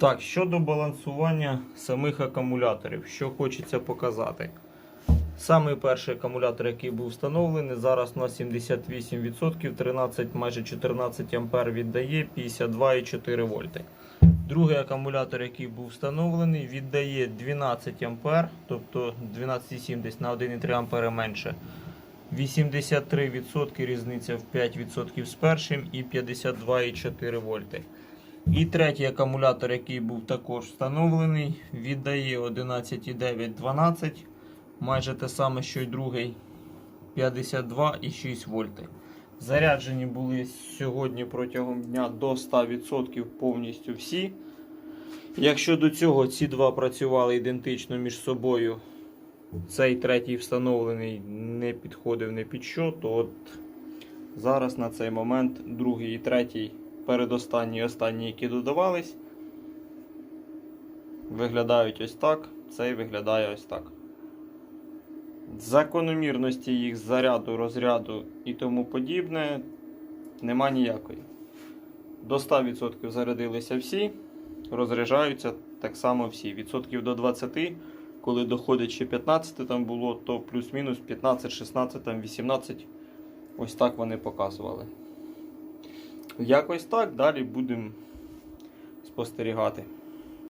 Так, щодо балансування самих акумуляторів, що хочеться показати. Самий перший акумулятор, який був встановлений, зараз на 78%, 13, майже 14 ампер віддає 52,4 вольти. Другий акумулятор, який був встановлений, віддає 12 ампер, тобто 12,7 десь на 1,3 ампери менше. 83% різниця в 5% з першим і 52,4 вольти. І третій акумулятор, який був також встановлений, віддає 11,9-12, майже те саме, що й другий 52,6 вольти. Заряджені були сьогодні протягом дня до 100% повністю всі. Якщо до цього ці два працювали ідентично між собою, цей третій встановлений не підходив не під що, то от зараз на цей момент другий і третій, передостанній і останній, які додавались, виглядають ось так, цей виглядає ось так. Закономірності їх заряду, розряду і тому подібне нема ніякої. До 100% зарядилися всі, розряджаються так само всі. Відсотків до 20%, коли доходить ще 15 там було, то плюс-мінус 15, 16, там 18. Ось так вони показували. Якось так, далі будемо спостерігати.